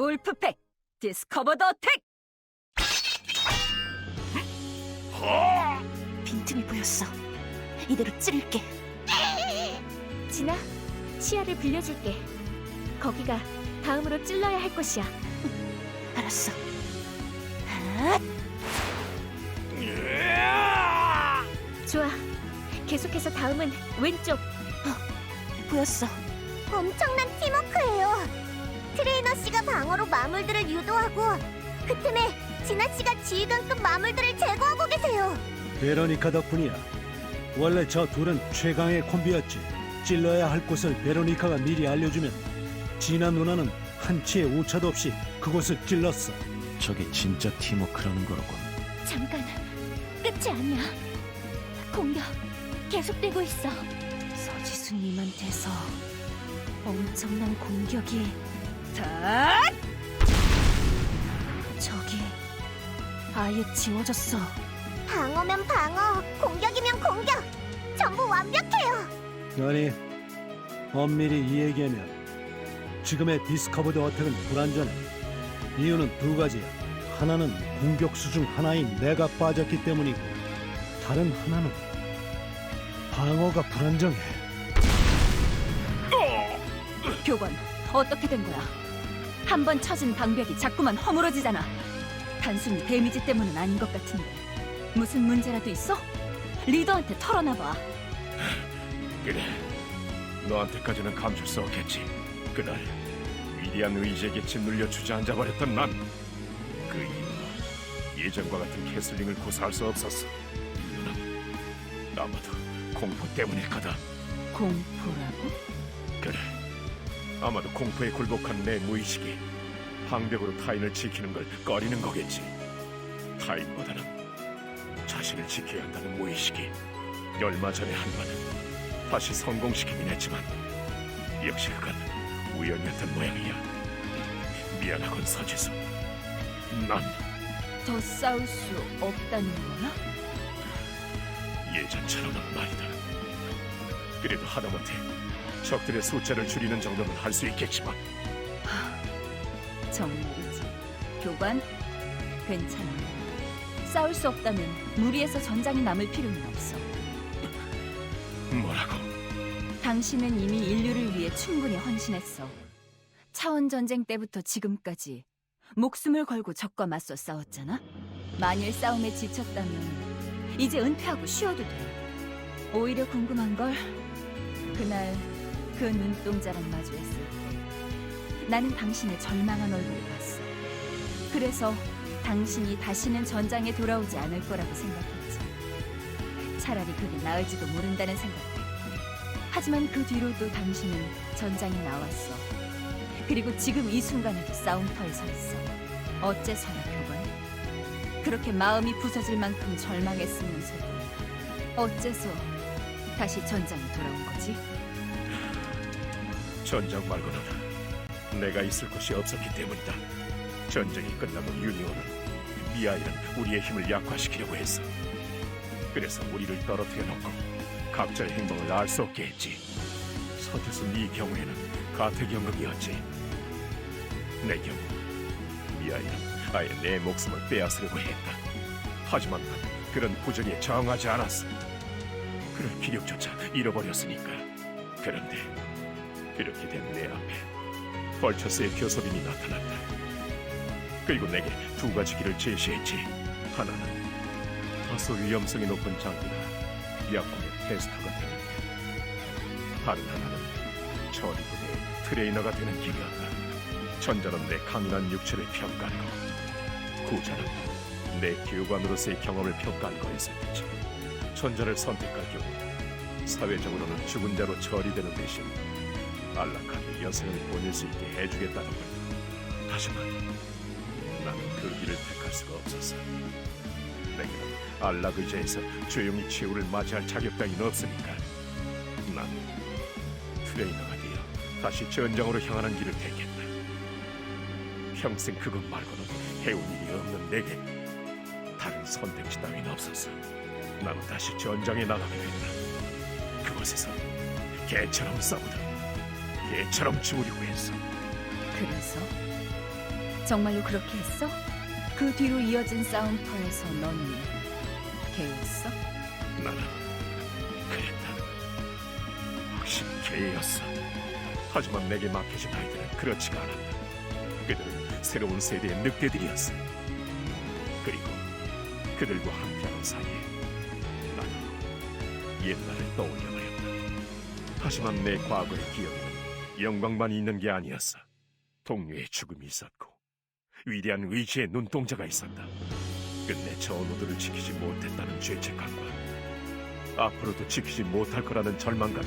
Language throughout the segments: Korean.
울프팩 디스커버 더 택! 빈틈이 보였어. 이대로 찌를게. 진아, 시야를 빌려줄게. 거기가 다음으로 찔러야 할 곳이야. 알았어. 좋아. 계속해서 다음은 왼쪽. 어, 보였어. 엄청난 팀워크예요. 트레이너 씨가 방어로 마물들을 유도하고 그 틈에 진아 씨가 지휘관급 마물들을 제거하고 계세요. 베로니카 덕분이야. 원래 저 둘은 최강의 콤비였지. 찔러야 할 곳을 베로니카가 미리 알려주면 진아 누나는 한치의 오차도 없이 그곳을 찔렀어. 저게 진짜 팀워크라는 거로군. 잠깐. 끝이 아니야. 공격 계속되고 있어. 서지수님한테서 엄청난 공격이 자, 저기 아예 지워졌어. 방어면 방어, 공격이면 공격. 전부 완벽해요. 아니, 엄밀히 이야기하면 지금의 디스커버드 어택은 불완전해. 이유는 두 가지야. 하나는 공격수 중 하나인 내가 빠졌기 때문이고 다른 하나는 방어가 불안정해. 교관 어떻게 된 거야? 한 번 쳐진 방벽이 자꾸만 허물어지잖아. 단순히 데미지 때문은 아닌 것 같은데 무슨 문제라도 있어? 리더한테 털어놔봐. 그래. 너한테까지는 감출 수 없겠지. 그날 위대한 의지에게 짓눌려 주저앉아 버렸던 난. 그 이후 예전과 같은 캐슬링을 고사할 수 없었어. 이유는 아마도 공포 때문일 거다. 공포라고? 그래. 아마도 공포에 굴복한 내 무의식이 방벽으로 타인을 지키는 걸 꺼리는 거겠지. 타인보다는 자신을 지켜야 한다는 무의식이 얼마 전에 한 번은 다시 성공시키긴 했지만 역시 그건 우연이었던 모양이야. 미안하군 서지수. 난 더 싸울 수 없다는 거야? 예전처럼은 말이다. 그래도 하다못해 적들의 숫자를 줄이는 정도는 할 수 있겠지만 정말이지. 교관, 괜찮아. 싸울 수 없다면 무리해서 전장이 남을 필요는 없어. 뭐라고? 당신은 이미 인류를 위해 충분히 헌신했어. 차원 전쟁 때부터 지금까지 목숨을 걸고 적과 맞서 싸웠잖아. 만일 싸움에 지쳤다면 이제 은퇴하고 쉬어도 돼. 오히려 궁금한 걸 그날 그 눈동자랑 마주했을 때 나는 당신의 절망한 얼굴을 봤어. 그래서 당신이 다시는 전장에 돌아오지 않을 거라고 생각했지. 차라리 그게 나을지도 모른다는 생각도 하지만 그 뒤로도 당신은 전장에 나왔어. 그리고 지금 이 순간에도 싸움터에 서 있어. 어째서야 교관? 그렇게 마음이 부서질 만큼 절망했으면서도 어째서 다시 전장에 돌아온 거지? 전장 말고는 내가 있을 곳이 없었기 때문이다. 전쟁이 끝나고 유니온은 미아일은 우리의 힘을 약화시키려고 했어. 그래서 우리를 떨어뜨려 놓고 각자의 행동을 알 수 없게 했지. 서태수 네 경우에는 가택연금이었지. 내 경우 미아일은 아예 내 목숨을 빼앗으려고 했다. 하지만 난 그런 부정에 저항하지 않았어. 그럴 기력조차 잃어버렸으니까. 그런데 이렇게 된 내 앞에 벌처스의 교섭인이 나타났다. 그리고 내게 두 가지 길을 제시했지. 하나는 다소 위험성이 높은 장비나 약국의 테스터가 되는 길. 다른 하나는 처리부대의 트레이너가 되는 길이었다. 전자는 내 강인한 육체를 평가한 거, 후자는 내 교관으로서의 경험을 평가한 거였을 테지. 전자를 선택할 경우 사회적으로는 죽은 자로 처리되는 대신 안락하게 여생을 보낼 수 있게 해주겠다는 걸. 하지만 나는 그 길을 택할 수가 없었어. 내게는 안락 의자에서 조용히 최후를 맞이할 자격 따윈 없으니까. 난 트레이너가 되어 다시 전장으로 향하는 길을 택했다. 평생 그것 말고는 해온 일이 없는 내게 다른 선택지 따윈 없었어. 나는 다시 전장에 나가게 됐다. 그곳에서 개처럼 싸우다 개처럼 죽으려고 했어. 그래서 정말로 그렇게 했어? 그 뒤로 이어진 싸움터에서 넌 개였어? 나는 그랬다. 확실히 개였어. 하지만 내게 맡겨진 아이들은 그렇지가 않았다. 그들은 새로운 세대의 늑대들이었어. 그리고 그들과 함께하는 사이에 나도 옛날을 떠올려 버렸다. 하지만 내 과거의 기억에는 영광만 있는 게 아니었어. 동료의 죽음이 있었고 위대한 의지의 눈동자가 있었다. 끝내 전우들을 지키지 못했다는 죄책감과 앞으로도 지키지 못할 거라는 절망감이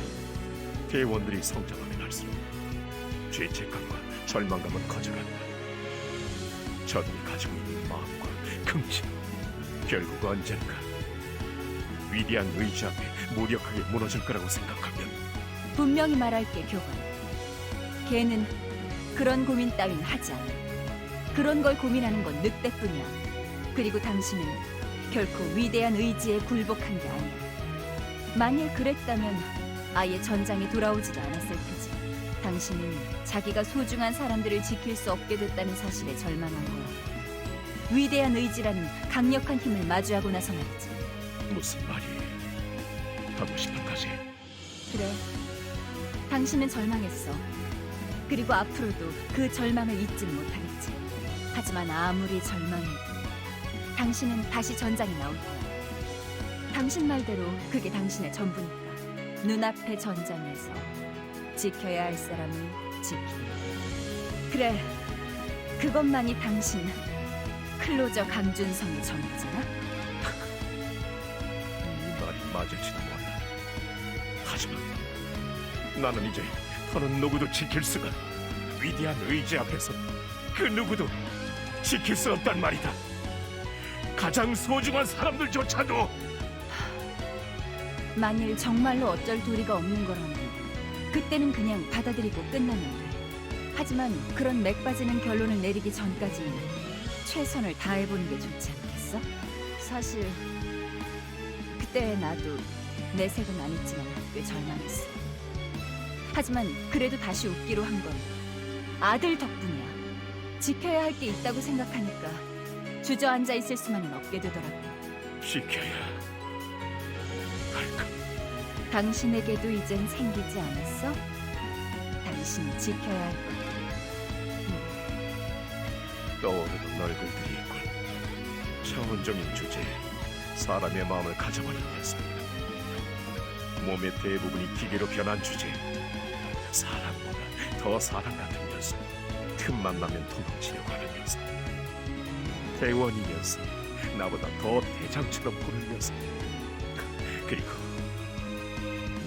대원들이 성장하면 할수록 죄책감과 절망감은 커져간다. 저들이 가지고 있는 마음과 긍지 결국 언젠가 위대한 의지 앞에 무력하게 무너질 거라고 생각하면 분명히 말할게, 교관. 걔는 그런 고민 따윈 하지 않아. 그런 걸 고민하는 건 늑대뿐이야. 그리고 당신은 결코 위대한 의지에 굴복한 게 아니야. 만일 그랬다면 아예 전장에 돌아오지도 않았을 테지. 당신은 자기가 소중한 사람들을 지킬 수 없게 됐다는 사실에 절망한 거야. 위대한 의지라는 강력한 힘을 마주하고 나서 말이지. 무슨 말이 하고 싶은 거지? 그래. 당신은 절망했어. 그리고 앞으로도 그 절망을 잊진 못하겠지. 하지만 아무리 절망해도 당신은 다시 전장에 나올 거야. 당신 말대로 그게 당신의 전부니까. 눈앞의 전장에서 지켜야 할 사람을 지키기. 그래. 그것만이 당신 클로저 강준성의 전부잖아. 이 말이 맞을지도 몰라. 하지만 나는 이제 더는 누구도 지킬 수가 위대한 의지 앞에서 그 누구도 지킬 수 없단 말이다. 가장 소중한 사람들조차도 만일 정말로 어쩔 도리가 없는 거라면 그때는 그냥 받아들이고 끝나면 돼. 하지만 그런 맥 빠지는 결론을 내리기 전까지는 최선을 다해보는 게 좋지 않겠어? 사실 그때 나도 내색은 안 했지만 꽤 절망했어. 하지만 그래도 다시 웃기로 한 건 아들 덕분이야. 지켜야 할 게 있다고 생각하니까 주저앉아 있을 수만은 없게 되더라고. 지켜야 할까? 당신에게도 이젠 생기지 않았어? 당신이 지켜야 할 것. 떠오르는 얼굴들이 있군. 차원적인 주제에 사람의 마음을 가져버린 녀석. 몸의 대부분이 기계로 변한 주제에 사람보다 더 사람 같은 녀석. 틈만 나면 도망치려고 하는 녀석. 대원이면서 나보다 더 대장처럼 보는 녀석. 그리고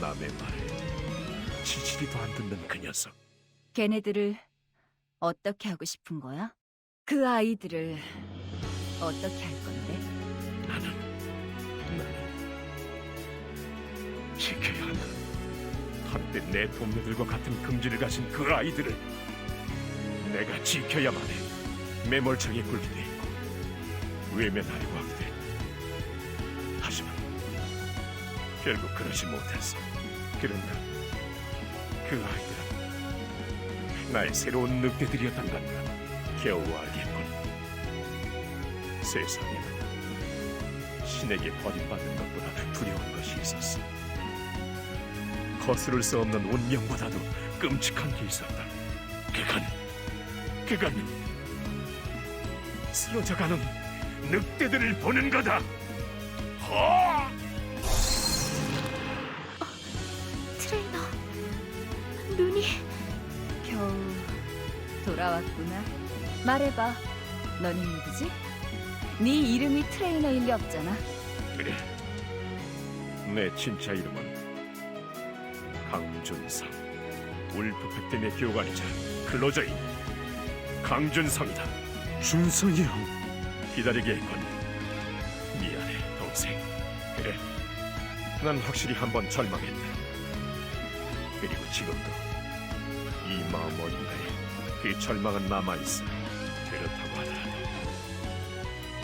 남의 말에 지지리도 안 듣는 그 녀석. 걔네들을 어떻게 하고 싶은 거야? 그 아이들을 어떻게 할 한때 내 동료들과 같은 긍지를 가진 그 아이들을 내가 지켜야만 해. 매몰차게 굴기도 했고 외면하려고 하기도 했고 하지만 결국 그러지 못했어. 그런가 그 아이들은 나의 새로운 늑대들이었단 말이야. 겨우 알겠군. 세상에는 신에게 버림받는 것보다 두려운 것이 있었어. 거스를 수 없는 운명보다도 끔찍한 게 있었다. 그건, 그건 쓰러져가는 늑대들을 보는 거다. 허! 트레이너, 눈이 겨우 돌아왔구나. 말해봐. 너는 누구지? 네 이름이 트레이너일 리 없잖아. 그래. 내 진짜 이름은 강준성. 울프팩dem의 교관이자 클로저인 강준성이다. 준성이 형, 기다리게 했군. 미안해, 동생. 그래, 난 확실히 한 번 절망했다. 그리고 지금도 이 마음 어딘가에 그 절망은 남아있어. 그렇다고 하더라도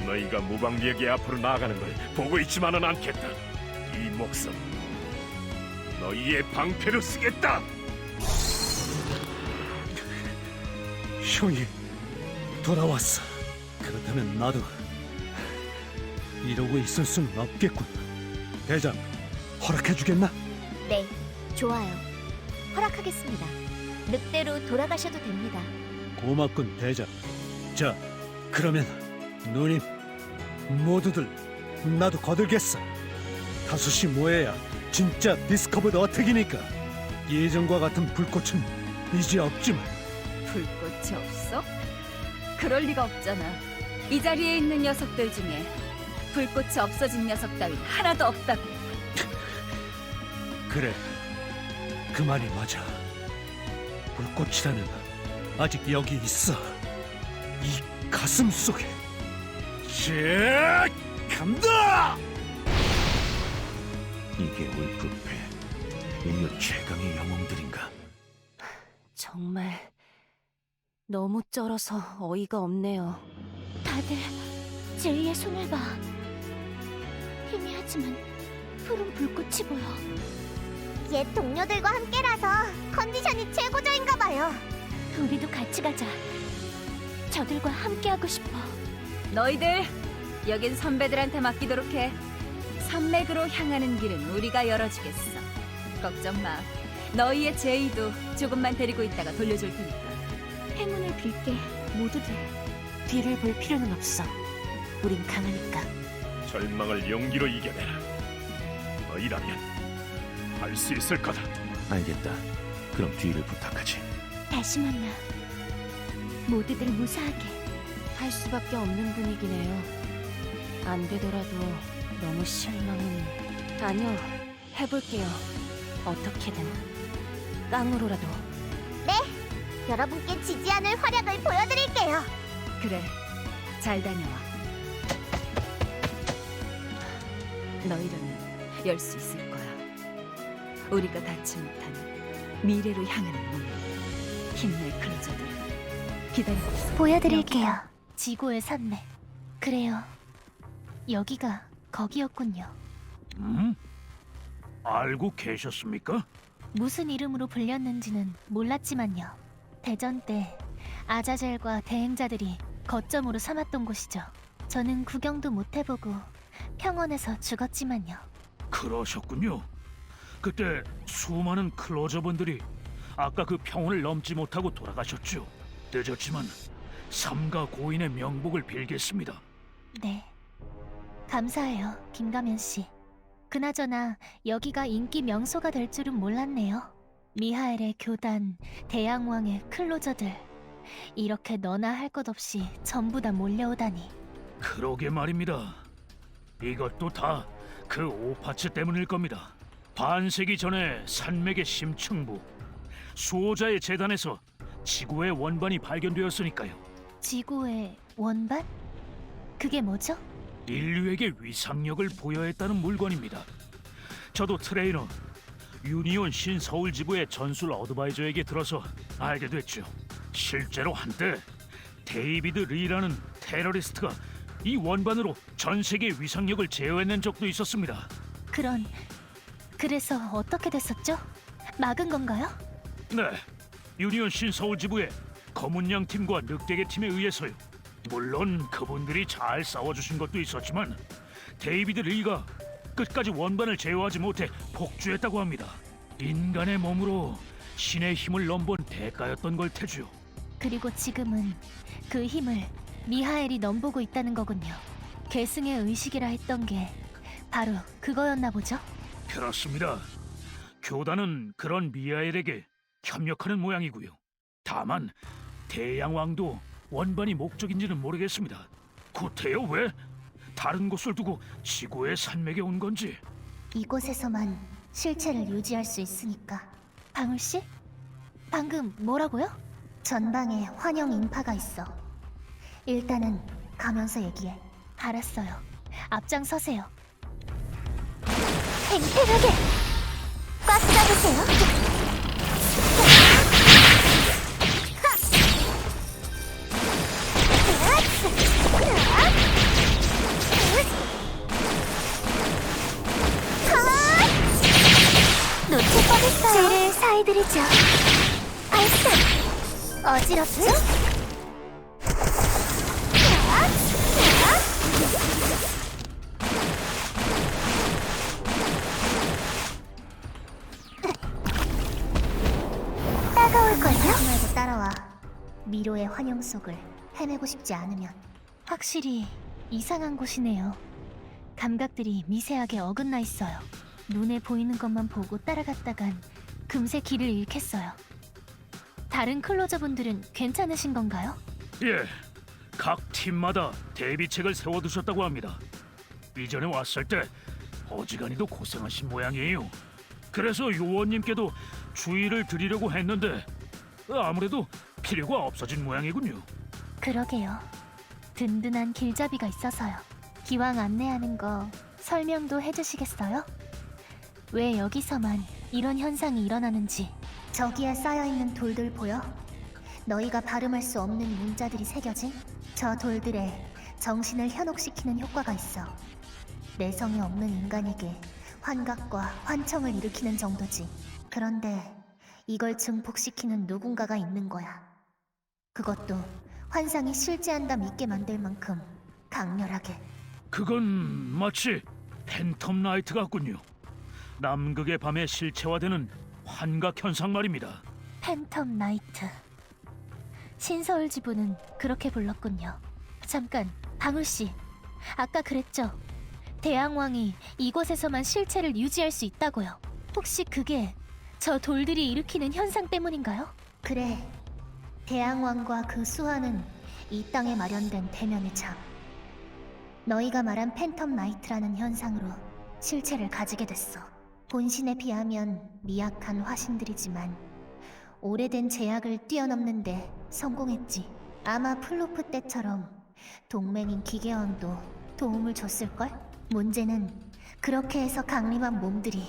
너희가 무방비에게 앞으로 나아가는 걸 보고 있지만은 않겠다. 이 목숨 너희의 방패로 쓰겠다. 형이 돌아왔어. 그렇다면 나도 이러고 있을 수는 없겠군. 대장, 허락해 주겠나? 네, 좋아요. 허락하겠습니다. 늑대로 돌아가셔도 됩니다. 고맙군, 대장. 자, 그러면 누님 모두들 나도 거들겠어. 다섯이 모여야 진짜 디스커버드 어택이니까 예전과 같은 불꽃은 이제 없지만 불꽃이 없어? 그럴 리가 없잖아. 이 자리에 있는 녀석들 중에 불꽃이 없어진 녀석 따윈 하나도 없다고. 그래 그 말이 맞아. 불꽃이라는 아직 여기 있어. 이 가슴 속에. 자, 간다! 이게 울프페 인류 최강의 영웅들인가? 정말 너무 쩔어서 어이가 없네요. 다들 제이의 손을 봐. 희미하지만 푸른 불꽃이 보여. 옛 동료들과 함께라서 컨디션이 최고조인가 봐요. 우리도 같이 가자. 저들과 함께하고 싶어. 너희들 여긴 선배들한테 맡기도록 해. 산맥으로 향하는 길은 우리가 열어주겠어. 걱정 마. 너희의 제의도 조금만 데리고 있다가 돌려줄 테니까. 행운을 빌게 모두들. 뒤를 볼 필요는 없어. 우린 강하니까. 절망을 용기로 이겨내라. 너희라면 할 수 있을 거다. 알겠다. 그럼 뒤를 부탁하지. 다시 만나. 모두들 무사하게. 할 수밖에 없는 분위기네요. 안 되더라도 너무 실망은. 아니요, 해볼게요. 어떻게든. 깡으로라도. 여러분께 지지 않을 활약을 보여드릴게요. 그래, 잘 다녀와. 너희라면 열 수 있을 거야. 우리가 닿지 못한 미래로 향하는 문. 힘낼 클로저들 기다리고 있어. 보여드릴게요. 지구의 산맥. 그래요. 여기가 거기였군요. 음? 알고 계셨습니까? 무슨 이름으로 불렸는지는 몰랐지만요. 대전 때 아자젤과 대행자들이 거점으로 삼았던 곳이죠. 저는 구경도 못 해보고 평원에서 죽었지만요. 그러셨군요. 그때 수많은 클로저분들이 아까 그 평원을 넘지 못하고 돌아가셨죠. 늦었지만 삼가 고인의 명복을 빌겠습니다. 네. 감사해요, 김가면 씨. 그나저나 여기가 인기 명소가 될 줄은 몰랐네요. 미하엘의 교단, 대양왕의 클로저들. 이렇게 너나 할 것 없이 전부 다 몰려오다니. 그러게 말입니다. 이것도 다 그 오파츠 때문일 겁니다. 반세기 전에 산맥의 심층부 수호자의 재단에서 지구의 원반이 발견되었으니까요. 지구의 원반? 그게 뭐죠? 인류에게 위상력을 부여했다는 물건입니다. 저도 트레이너 유니온 신서울 지부의 전술 어드바이저에게 들어서 알게 됐죠. 실제로 한때 데이비드 리라는 테러리스트가 이 원반으로 전 세계 위상력을 제어해낸 적도 있었습니다. 그런 그래서 어떻게 됐었죠? 막은 건가요? 네, 유니온 신서울 지부의 검은양 팀과 늑대계 팀에 의해서요. 물론 그분들이 잘 싸워주신 것도 있었지만 데이비드 리가 끝까지 원반을 제어하지 못해 폭주했다고 합니다. 인간의 몸으로 신의 힘을 넘본 대가였던 걸 테죠. 그리고 지금은 그 힘을 미하엘이 넘보고 있다는 거군요. 계승의 의식이라 했던 게 바로 그거였나 보죠? 그렇습니다. 교단은 그런 미하엘에게 협력하는 모양이고요. 다만 대양왕도 원반이 목적인지는 모르겠습니다. 구태여 왜? 다른 곳을 두고 지구의 산맥에 온 건지. 이곳에서만 실체를 유지할 수 있으니까. 방울 씨? 방금 뭐라고요? 전방에 환영 인파가 있어. 일단은 가면서 얘기해. 알았어요. 앞장서세요. 팽팽하게 꽉 잡으세요. 해드리죠. 아싸! 어지럽죠? 따가울걸요? 말고 따라와. 미로의 환영 속을 헤매고 싶지 않으면 확실히 이상한 곳이네요. 감각들이 미세하게 어긋나 있어요. 눈에 보이는 것만 보고 따라갔다간 금세 길을 잃겠어요. 다른 클로저분들은 괜찮으신 건가요? 예, 각 팀마다 대비책을 세워두셨다고 합니다. 이전에 왔을 때 어지간히도 고생하신 모양이에요. 그래서 요원님께도 주의를 드리려고 했는데 아무래도 필요가 없어진 모양이군요. 그러게요. 든든한 길잡이가 있어서요. 기왕 안내하는 거 설명도 해주시겠어요? 왜 여기서만 이런 현상이 일어나는지. 저기에 쌓여있는 돌들 보여? 너희가 발음할 수 없는 문자들이 새겨진 저 돌들에 정신을 현혹시키는 효과가 있어. 내성이 없는 인간에게 환각과 환청을 일으키는 정도지. 그런데 이걸 증폭시키는 누군가가 있는 거야. 그것도 환상이 실제한다 믿게 만들 만큼 강렬하게. 그건 마치 팬텀 나이트 같군요. 남극의 밤에 실체화되는 환각 현상 말입니다. 팬텀 나이트. 신서울 지부는 그렇게 불렀군요. 잠깐, 방울 씨. 아까 그랬죠? 대항왕이 이곳에서만 실체를 유지할 수 있다고요. 혹시 그게 저 돌들이 일으키는 현상 때문인가요? 그래. 대항왕과 그 수하는 이 땅에 마련된 대면의 참. 너희가 말한 팬텀 나이트라는 현상으로 실체를 가지게 됐어. 본신에 비하면 미약한 화신들이지만 오래된 제약을 뛰어넘는데 성공했지. 아마 플로프 때처럼 동맹인 기계왕도 도움을 줬을걸? 문제는 그렇게 해서 강림한 몸들이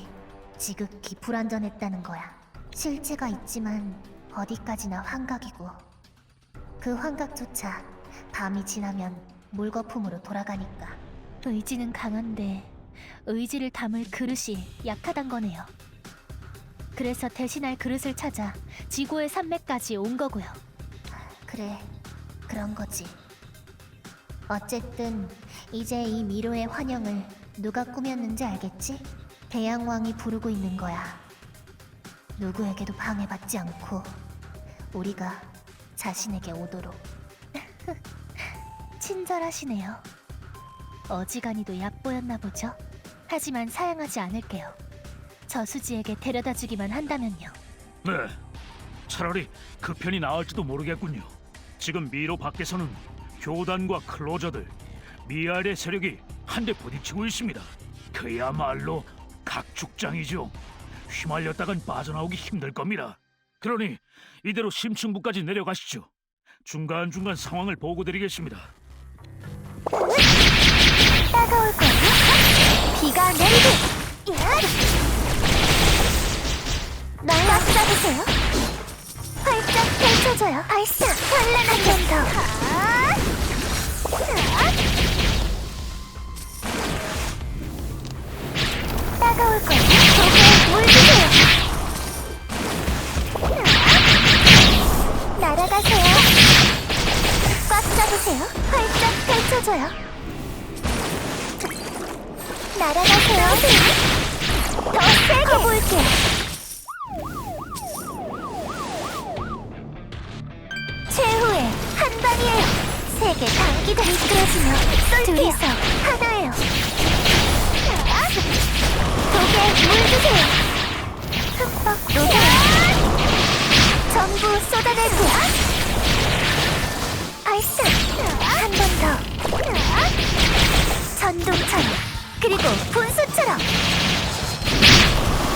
지극히 불완전했다는 거야. 실체가 있지만 어디까지나 환각이고 그 환각조차 밤이 지나면 물거품으로 돌아가니까 의지는 강한데 의지를 담을 그릇이 약하단 거네요. 그래서 대신할 그릇을 찾아 지구의 산맥까지 온 거고요. 그래, 그런 거지. 어쨌든 이제 이 미로의 환영을 누가 꾸몄는지 알겠지? 대양왕이 부르고 있는 거야. 누구에게도 방해받지 않고 우리가 자신에게 오도록. 친절하시네요. 어지간히도 얕보였나 보죠? 하지만 사양하지 않을게요. 저수지에게 데려다 주기만 한다면요. 네, 차라리 그 편이 나을지도 모르겠군요. 지금 미로 밖에서는 교단과 클로저들, 미알의 세력이 한데 부딪히고 있습니다. 그야말로 각축장이죠. 휘말렸다간 빠져나오기 힘들 겁니다. 그러니 이대로 심층부까지 내려가시죠. 중간중간 상황을 보고드리겠습니다. 따가울 거야. 비가 내리고. 날라 쏴주세요. 활짝 펼쳐줘요. 발사. 찬란한 번 더. 따가울 거야. 저게 물 주세요. 날아가세요. 꽉 잡으세요. 활짝 펼쳐줘요. 날아가세요. 더 세게 볼게. 최후의 한 방이에요. 세계 단기가 미끄러지며 둘이서 하나예요. 독에 물 주세요. 흠뻑 녹여 전부 쏟아낼게요. 발사 한번 더. 전동처럼 그리고 분수처럼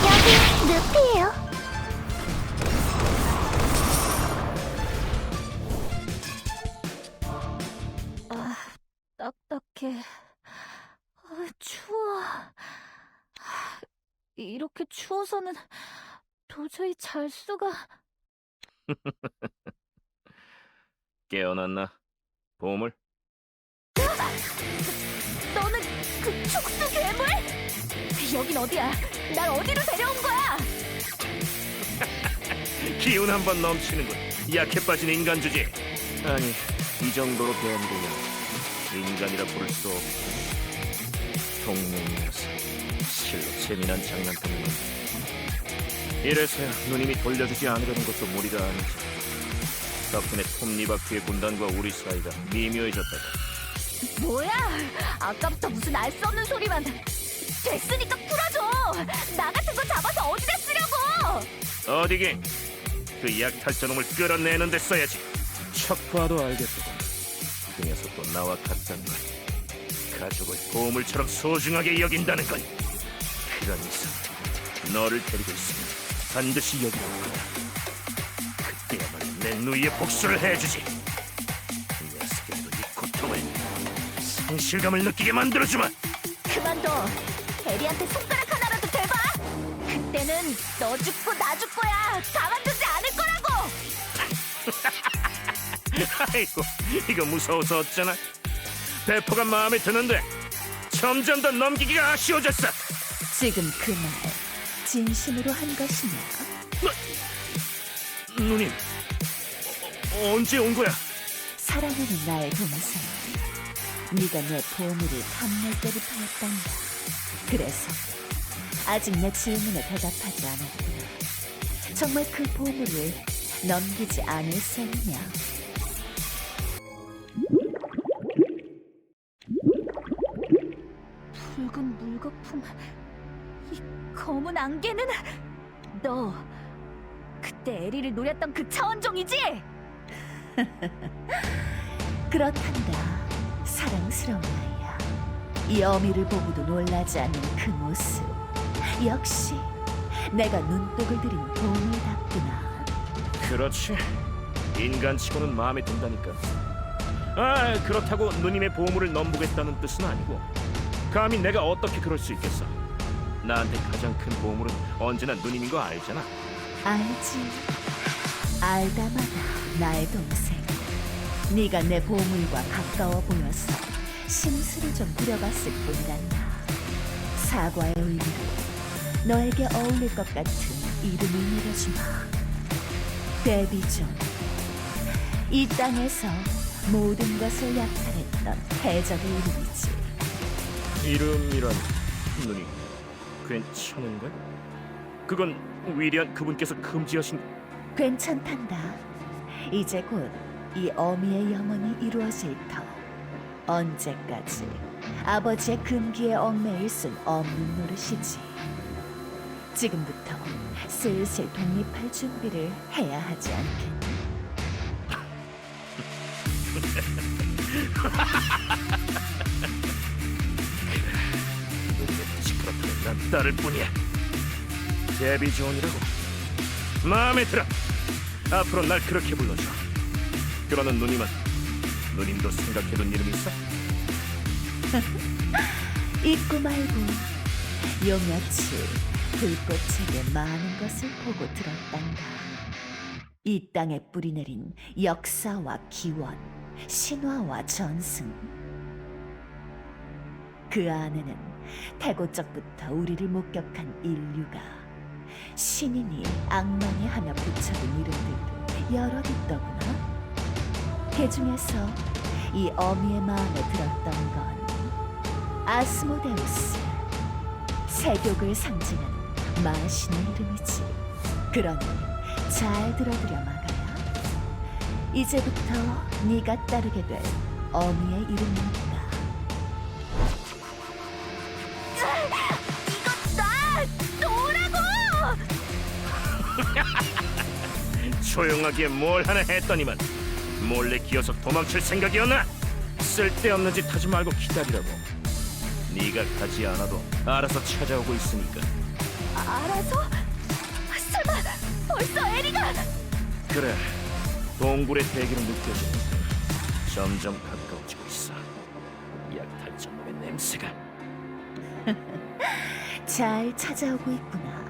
여기 늪이에요. 딱딱해. 아, 추워. 아, 이렇게 추워서는 도저히 잘 수가. 깨어났나? 보물? 그 촉수 괴물? 여긴 어디야? 날 어디로 데려온 거야? 기운 한 번 넘치는군. 약해 빠진 인간 주제. 아니, 이 정도로 변고야 인간이라 부를 수 없고 동맹이라서 실로 재미난 장난감이군. 이래서야 누님이 돌려주지 않으려는 것도 무리가 아니지. 덕분에 톱니바퀴의 군단과 우리 사이가 미묘해졌다고. 뭐야? 아까부터 무슨 알 수 없는 소리만. 됐으니까 풀어줘. 나 같은 거 잡아서 어디다 쓰려고? 어디긴 그 약탈자놈을 끌어내는 데 써야지. 척 봐도 알겠다. 그 녀석도 나와 같다는 걸. 가족을 보물처럼 소중하게 여긴다는 건 그런 이상 너를 데리고 있으면 반드시 여기로 올 거다. 그때야말로 내 누이의 복수를 해주지. 상실감을 느끼게 만들어주마. 그만둬. 에리한테 손가락 하나라도 대봐. 그때는 너 죽고 나 죽고야 가만두지 않을 거라고. 아이고 이거 무서워서 어쩌나 배포가 마음에 드는데 점점 더 넘기기가 아쉬워졌어 지금 그 말 진심으로 한 것이냐? 누님 어, 언제 온 거야? 사랑하는 나의 동생. 네가 내 보물을 탐낼 때부터였단다. 그래서 아직 내 질문에 대답하지 않았구나. 정말 그 보물을 넘기지 않을 셈이냐? 붉은 물거품, 이 검은 안개는 너 그때 에리를 노렸던 그 차원종이지? 그렇단다. 사랑스러운 아이야. 이 어미를 보고도 놀라지 않는 그 모습. 역시 내가 눈독을 들인 보물답구나. 그렇지 인간치고는 마음에 든다니까 아 그렇다고 누님의 보물을 넘보겠다는 뜻은 아니고 감히 내가 어떻게 그럴 수 있겠어 나한테 가장 큰 보물은 언제나 누님인 거 알잖아 알지. 알다마다 나의 동생. 네가 내 보물과 가까워 보여서 심술을 좀 부려봤을 뿐이란다. 사과의 의미로 너에게 어울릴 것 같은 이름을 내려주마. 데비존. 이 땅에서 모든 것을 약탈했던 해적의 이름이지. 이름이란 누님 괜찮은가? 그건 위대한 그분께서 금지하신 괜찮단다. 이제 곧 이 어미의 영혼이 이루어질 터. 언제까지? 아버지의 금기에 얽매일 순 없는 노릇이지. 지금부터 슬슬 독립할 준비를 해야 하지 않겠니? 그렇다면 난 딸을 뿐이야. 데비 존이라고. 마음에 들어. 앞으로 날 그렇게 불러줘. 그러는 누님은 누님도 생각해둔 이름 있어? 잊고 말고 요 며칠 불꽃에게 많은 것을 보고 들었단다. 이 땅에 뿌리내린 역사와 기원, 신화와 전승. 그 안에는 태고적부터 우리를 목격한 인류가 신인이 악망이 하며 붙여둔 이름들도 여럿 있더구나. 그 중에서 이 어미의 마음에 들었던 건 아스모데우스. 세욕을 상징하는 마신의 이름이지. 그러니 잘 들어들여 마가야 이제부터 네가 따르게 될 어미의 이름이니까. 이거 나 놓으라고! 조용하게 뭘 하나 했더니만 몰래 기어서 도망칠 생각이었나? 쓸데없는 짓 하지 말고 기다리라고 네가 가지 않아도 알아서 찾아오고 있으니까 알아서? 설마 벌써 에리가 그래 동굴의 대기로 느껴지는데 점점 가까워지고 있어 약탈자놈의 냄새가 잘 찾아오고 있구나.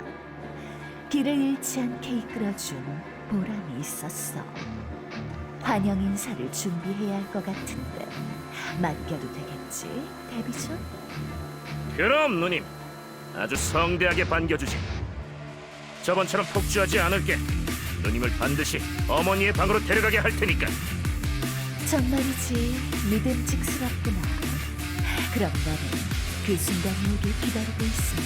길을 잃지 않게 이끌어준 보람이 있었어. 환영 인사를 준비해야 할 것 같은데 맡겨도 되겠지, 데비존? 그럼 누님 아주 성대하게 반겨주지 저번처럼 폭주하지 않을게 누님을 반드시 어머니의 방으로 데려가게 할 테니까 정말이지 믿음직스럽구나. 그럼 나는 그 순간이 오길 기다리고 있으마.